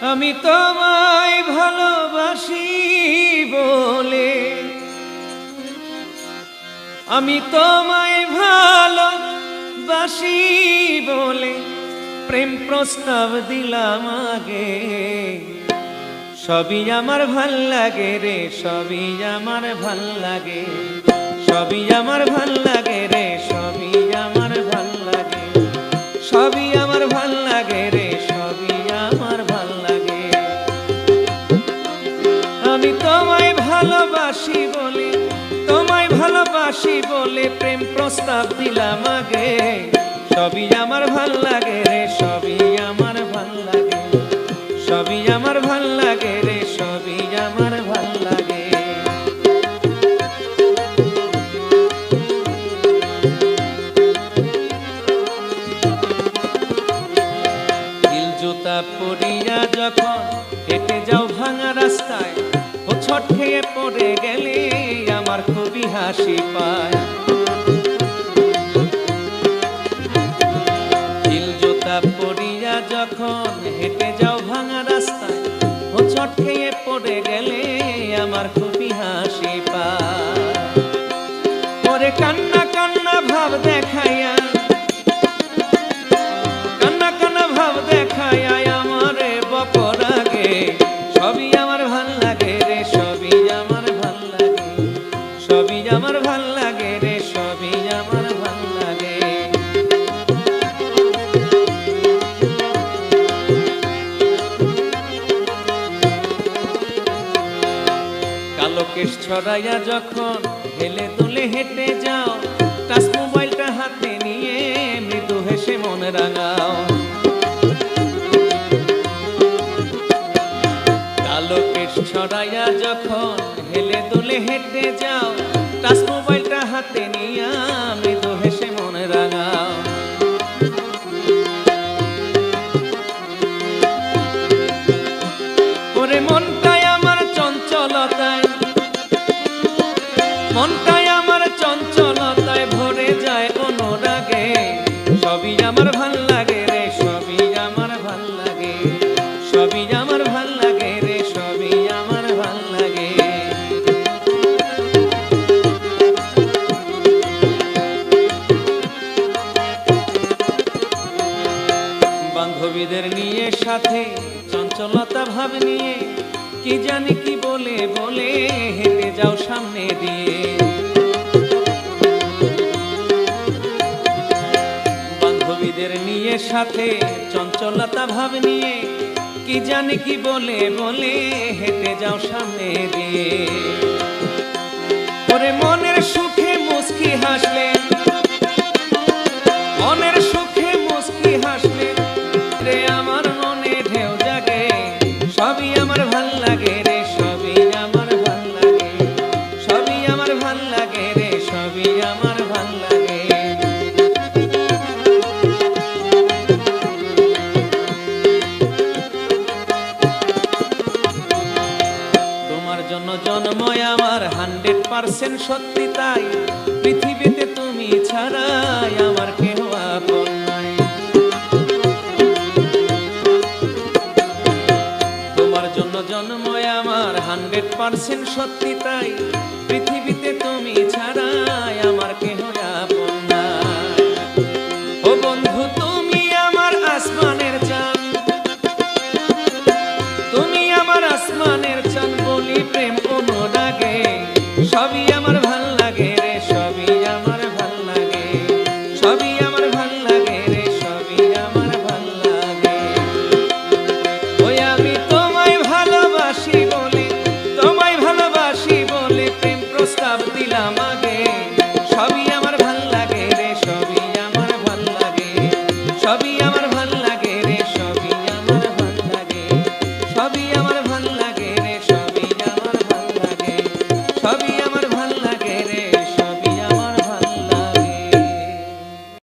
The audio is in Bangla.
আমি তোমায় ভালোবাসি বলে। আমি তোমায় ভালোবাসি বলে প্রেম প্রস্তাব দিলাম আগে। সবই আমার ভালো লাগে রে, সবই আমার ভালো লাগে। সবই আমার ভালো লাগে রে, সবই আমার ভালো লাগে। সবই আমার ভালোবাসি বলে প্রেম প্রস্তাব দিলাম আগে। সবই আমার ভালো লাগে রে, সবই আমার ভালো লাগে। সবই আমার ভালো লাগে রে, সবই আমার ভালো লাগে। হিল জুতা পরিয়া যখন হেঁটে যাও ভাঙা রাস্তায়, ও ছট খেয়ে পড়ে গেলে হাসি পায়। হিল জুতা পরিয়া যখন হেঁটে যাও ভাঙা রাস্তায়, ও ছট খেয়ে পড়ে গেলে আমার খুবই হাসি পায়। পরে কান্না সবই আমার ভালো লাগে রে, সবই আমার ভালো লাগে। কালো কেশ ছড়াইয়া যখন হেলে দুলে হেঁটে যাও, টাচ মোবাইলটা হাতে নিয়ে মৃদু হেসে মন রাঙাও। কালো কেশ ছড়াইয়া যখন হেলে দুলে হেঁটে যাও টাচ মোবাইলটা হাতে নিয়ে হেসে মন ওরে মনটাই আমার চঞ্চলতায়, মনটাই আমার চঞ্চলতায় ভরে যায় অনুরাগে। সবই আমার ভালো লাগে রে, সবই আমার ভালো লাগে, সবই সাথে চঞ্চলতা ভাব নিয়ে, কি জানি কি বলে বলে হেঁটে যাও সামনে দিয়ে। বান্ধবীদের নিয়ে সাথে চঞ্চলতা ভাব নিয়ে, কি জানি কি বলে বলে হেঁটে যাও সামনে দিয়ে। লাগে রে, সবই আমার ভালো লাগে। তোমার জন্য জন্মই আমার হান্ড্রেড পার্সেন্ট সত্যি তাই। পৃথিবীতে তুমি ছাড়াই আমার হান্ড্রেড পার্সেন্ট সত্যি তাই পৃথিবীতে তুমি ছাড়া